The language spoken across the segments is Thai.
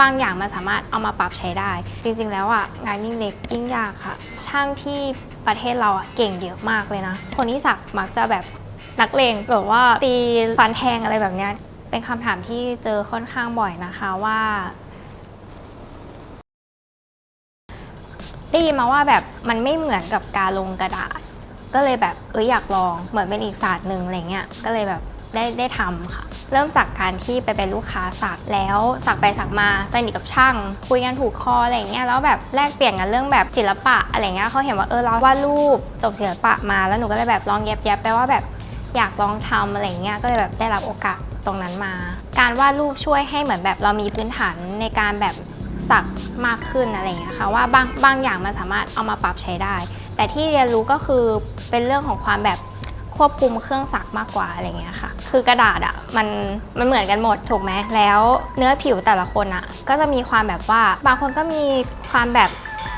บางอย่างมันสามารถเอามาปรับใช้ได้ จริงๆ แล้วอะงานยิ่งเล็กยิ่งยากค่ะ ช่างที่ประเทศเราอะเก่งเยอะมากเลยนะ คนที่สักมักจะแบบนักเลงแบบว่าตีฟันแทงอะไรแบบเนี้ยเป็นคำถามที่เจอค่อนข้างบ่อยนะคะว่า ได้ยินมาว่าแบบมันไม่เหมือนกับการลงกระดาษ ก็เลยแบบเอออยากลองเหมือนเป็นอีกศาสตร์หนึ่งอะไรเงี้ยก็เลยแบบได้ได้ทำค่ะ เริ่มจากการที่ไปเป็นลูกค้าสักแล้วสักไปสักมาสนิทกับช่าง คุยกันถูกคออะไรเงี้ยแล้วแบบแลกเปลี่ยนกันเรื่องแบบศิลปะอะไรเงี้ยเขาเห็นว่าเออเราวาดรูปจบศิลปะมา แล้วหนูก็เลยแบบลองแยบๆไปว่าแบบอยากลองทำอะไรเงี้ยก็เลยแบบได้รับโอกาสตรงนั้นมา การวาดรูปช่วยให้เหมือนแบบเรามีพื้นฐานในการแบบสักมากขึ้นอะไรเงี้ยค่ะว่าบางบางอย่างมันสามารถเอามาปรับใช้ได้ แต่ที่เรียนรู้ก็คือเป็นเรื่องของความแบบ ควบคุมเครื่องสักมากกว่าอะไรเงี้ยค่ะ คือกระดาษอะ่ะมันมันเหมือนกันหมดถูกไหมแล้วเนื้อผิวแต่ละคนอะ่ะ ก็จะมีความแบบว่าบางคนก็มีความแบบ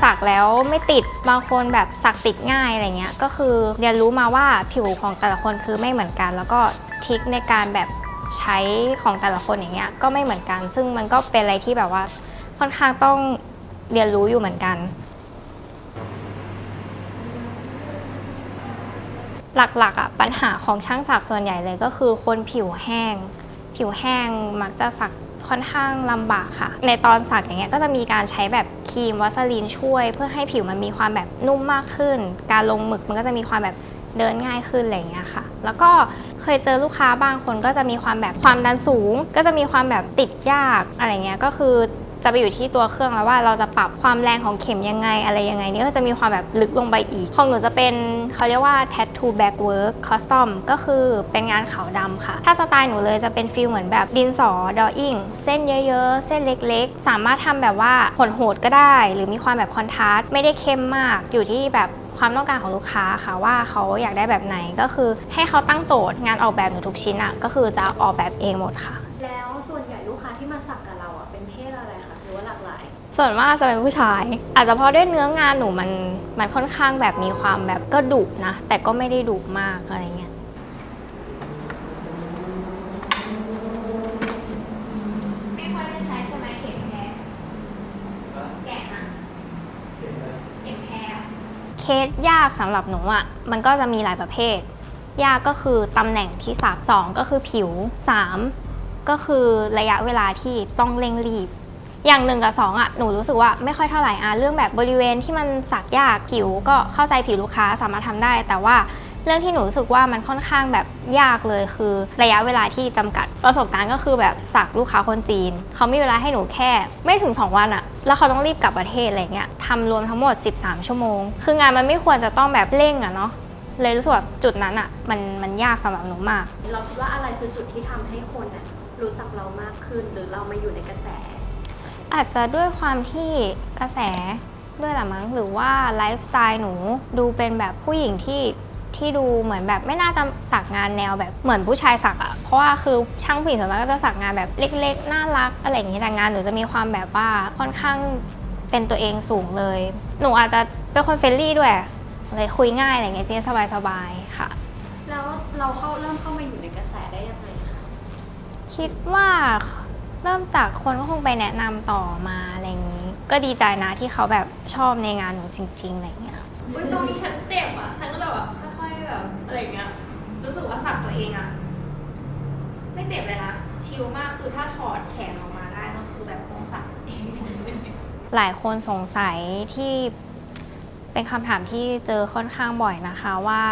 สักแล้วไม่ติดบางคนแบบสักติดง่ายอะไรเงี้ยก็คือเรียนรู้มาว่าผิวของแต่ละคนคือไม่เหมือนกัน แล้วก็ทิคในการแบบใช้ของแต่ละคนอย่างเงี้ยก็ไม่เหมือนกัน ซึ่งมันก็เป็นอะไรที่แบบว่าค่อนข้างต้องเรียนรู้อยู่เหมือนกัน หลักๆอะปัญหาของช่างสักส่วนใหญ่เลยก็คือคนผิวแห้ง ผิวแห้งมักจะสักค่อนข้างลำบากค่ะ ในตอนสักอย่างเงี้ยก็จะมีการใช้แบบครีมวัสลีนช่วย เพื่อให้ผิวมันมีความแบบนุ่มมากขึ้น การลงหมึกมันก็จะมีความแบบเดินง่ายขึ้นอะไรอย่างเงี้ยค่ะ แล้วก็เคยเจอลูกค้าบางคนก็จะมีความแบบความดันสูง ก็จะมีความแบบติดยากอะไรเงี้ยก็คือ จะไปอยู่ที่ตัวเครื่องแล้วว่าเราจะปรับความแรงของเข็มยังไงอะไรยังไงนี่ก็จะมีความแบบลึกลงไปอีก ของหนูจะเป็นเขาเรียกว่า tattoo back work custom ก็คือเป็นงานขาวดำค่ะ ถ้าสไตล์หนูเลยจะเป็นฟิลเหมือนแบบดินสอ drawing เส้นเยอะๆ เส้นเล็กๆ สามารถทำแบบว่าผลโหดก็ได้ หรือมีความแบบคอนทราสต์ไม่ได้เข้มมากอยู่ที่แบบความต้องการของลูกค้าค่ะว่าเขาอยากได้แบบไหนก็คือให้เขาตั้งโจทย์งานออกแบบหนูทุกชิ้นอะก็คือจะออกแบบเองหมดค่ะ แล้ว ส่วนใหญ่ลูกค้าที่มาสักกับเราอะเป็นเพศอะไรคะหรือว่าหลากหลาย ส่วนมากจะเป็นผู้ชาย อาจจะเพราะด้วยเนื้องานหนูมันมันค่อนข้างแบบมีความแบบก็ดุนะ แต่ก็ไม่ได้ดุมากอะไรเงี้ยไม่ค่อยได้ใช้ใช่ไหมเข็มแพ้แกะนะเข็มแพ้เคสยากสำหรับหนูอะมันก็จะมีหลายประเภท ยากก็คือตำแหน่งที่สักสองก็คือผิวสาม ก็คือระยะเวลาที่ต้องเร่งรีบ อย่างหนึ่งกับสองอะหนูรู้สึกว่าไม่ค่อยเท่าไหร่อะเรื่องแบบบริเวณที่มันสักยากผิวก็เข้าใจผิวลูกค้าสามารถทำได้ แต่ว่าเรื่องที่หนูรู้สึกว่ามันค่อนข้างแบบยากเลยคือ ระยะเวลาที่จำกัดประสบการณ์ก็คือแบบสักลูกค้าคนจีน เขามีเวลาให้หนูแค่ ไม่ถึง 2 วันอะแล้วเขาต้องรีบกลับประเทศอะไรเงี้ยทำรวมทั้งหมด 13 ชั่วโมง คืองานมันไม่ควรจะต้องแบบเร่งอะเนาะเลยรู้สึกว่าจุดนั้นอะมันมันยากสำหรับหนูมาก เราคิดว่าอะไรคือจุดที่ทำให้คนน่ะ รู้จักเรามากขึ้น หรือเรามาอยู่ในกระแส อาจจะด้วยความที่กระแสด้วยแหละมั้งหรือว่าไลฟ์สไตล์หนูดูเป็นแบบผู้หญิงที่ที่ดูเหมือนแบบไม่น่าจะสักงานแนวแบบเหมือนผู้ชายสักอะเพราะว่าคือช่างผู้หญิงส่วนมากก็จะสักงานแบบเล็ก ๆ น่ารักอะไรอย่างนี้แต่งานหนูจะมีความแบบว่าค่อนข้างเป็นตัวเองสูงเลย หนูอาจจะเป็นคนเฟรนลี่ด้วยเลยคุยง่ายอะไรอย่างเงี้ยจริงๆสบายๆค่ะ แล้วเราเข้าเริ่มเข้ามาอยู่ในกระแสได้ยังไง คะคิดว่าเริ่มจากคนก็คงไปแนะนำต่อมาอะไรอย่างนี้ ก็ดีใจนะที่เขาแบบชอบในงานหนูจริงๆอะไรอย่างเงี้ย อุ้ยตรงนี้ฉันเจ็บอะ ฉันก็เลยแบบค่อยๆแบบอะไรอย่างเงี้ย รู้สึกว่าสักตัวเองอะ ไม่เจ็บเลยนะ ชิลมากคือถ้าถอดแขนออกมาได้ก็คือแบบคงสักเองหมดเลยหลายคนสงสัยที่เป็นคำถามที่เจอค่อนข้างบ่อยนะคะว่า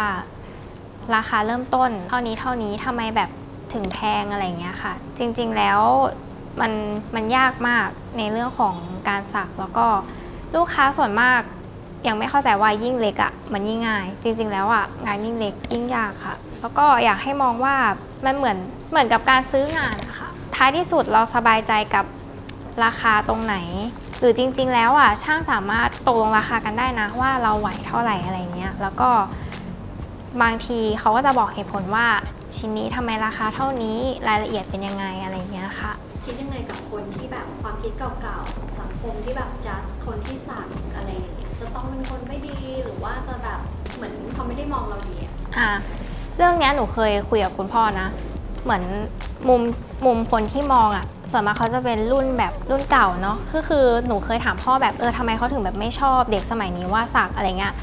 ราคาเริ่มต้นเท่านี้เท่านี้ทำไมแบบ ถึงแพงอะไรเงี้ยค่ะ จริงๆแล้วมันมันยากมากในเรื่องของการสักแล้วก็ลูกค้าส่วนมากยังไม่เข้าใจว่ายิ่งเล็กอะ่ะมันยิ่งง่าย จริง ๆ แล้วอะ่ะงานยิ่งเล็กยิ่งยากค่ะ แล้วก็อยากให้มองว่ามันเหมือนเหมือนกับการซื้องานนะคะท้ายที่สุดเราสบายใจกับราคาตรงไหน หรือจริง ๆ แล้วอะช่างสามารถตกลงราคากันได้นะว่าเราไหวเท่าไหร่อะไรเงี้ยแล้วก็บางทีเขาก็จะบอกเหตุผลว่า ชิ้นนี้ทำไมราคาเท่านี้รายละเอียดเป็นยังไงอะไรเงี้ยค่ะ คิดยังไงกับคนที่แบบความคิดเก่าๆสังคมที่แบบจัดคนที่สักอะไรอย่างเงี้ยจะต้องเป็นคนไม่ดีหรือว่าจะแบบเหมือนเขาไม่ได้มองเราดีอะอะเรื่องเนี้ยหนูเคยคุยกับคุณพ่อนะ เหมือนมุมมุมคนที่มองอะส่วนมากเขาจะเป็นรุ่นแบบรุ่นเก่าเนาะก็คือหนูเคยถามพ่อแบบเออทำไมเขาถึงแบบไม่ชอบเด็กสมัยนี้ว่าสักอะไรเงี้ย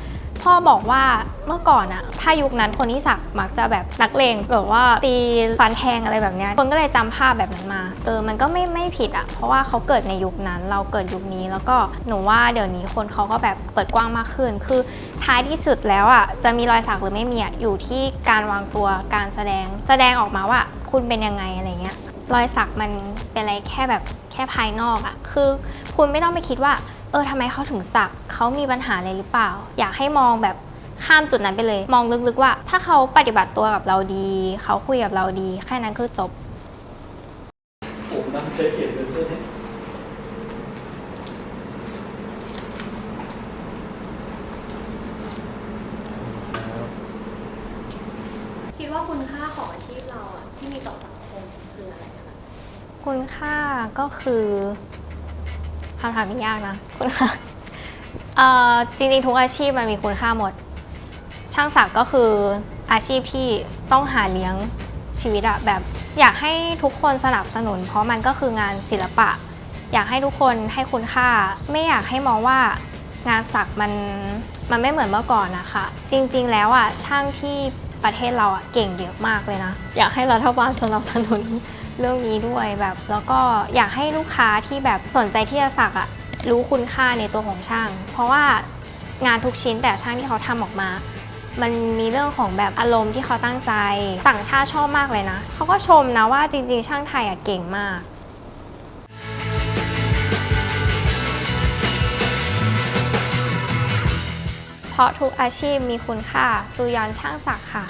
พ่อบอกว่าเมื่อก่อนอะถ้ายุคนั้นคนที่สักมักจะแบบนักเลงแบบว่าตีฟันแทงอะไรแบบเนี้ยคนก็เลยจำภาพแบบนั้นมา เออมันก็ไม่ไม่ผิดอะเพราะว่าเขาเกิดในยุคนั้น เราเกิดยุคนี้แล้วก็หนูว่าเดี๋ยวนี้คนเขาก็แบบเปิดกว้างมากขึ้น คือท้ายที่สุดแล้วอะจะมีรอยสักหรือไม่มีอะอยู่ที่การวางตัวการแสดง แสดงออกมาว่าคุณเป็นยังไงอะไรเงี้ยรอยสักมันเป็นอะไรแค่แบบแค่ภายนอกอะคือคุณไม่ต้องไปคิดว่า เออทำไมเขาถึงสักเขามีปัญหาอะไรหรือเปล่า อยากให้มองแบบข้ามจุดนั้นไปเลย มองลึกๆว่า ถ้าเขาปฏิบัติตัวกับเราดี เขาคุยกับเราดี แค่นั้นคือจบผมนั่งใช้เขียนเป็นเส้นเนี่ยคิดว่าคุณค่าของอาชีพเราอะที่มีต่อสังคมคืออะไรคะคุณค่าก็คือ คำถามนี้ยากนะคุณค่าเอ่อจริงๆ ทุกอาชีพมันมีคุณค่าหมด ช่างศักดิ์ก็คืออาชีพที่ต้องหาเลี้ยงชีวิตอะแบบ อยากให้ทุกคนสนับสนุน เพราะมันก็คืองานศิลปะ อยากให้ทุกคนให้คุณค่า ไม่อยากให้มองว่างานศักดิ์มันมันไม่เหมือนเมื่อก่อนนะคะ จริงๆ แล้วอะช่างที่ประเทศเราอะเก่งเยอะมากเลยนะ อยากให้รัฐบาลสนับสนุน เรื่องนี้ด้วยแบบ แล้วก็อยากให้ลูกค้าที่แบบสนใจที่จะสักอะรู้คุณค่าในตัวของช่าง เพราะว่างานทุกชิ้นแต่ช่างที่เขาทำออกมา มันมีเรื่องของแบบอารมณ์ที่เขาตั้งใจ ต่างชาติชอบมากเลยนะ เขาก็ชมนะว่าจริง ๆ ช่างไทยอะเก่งมากเพราะทุกอาชีพมีคุณค่าซูยอนช่างศักดิ์ค่ะ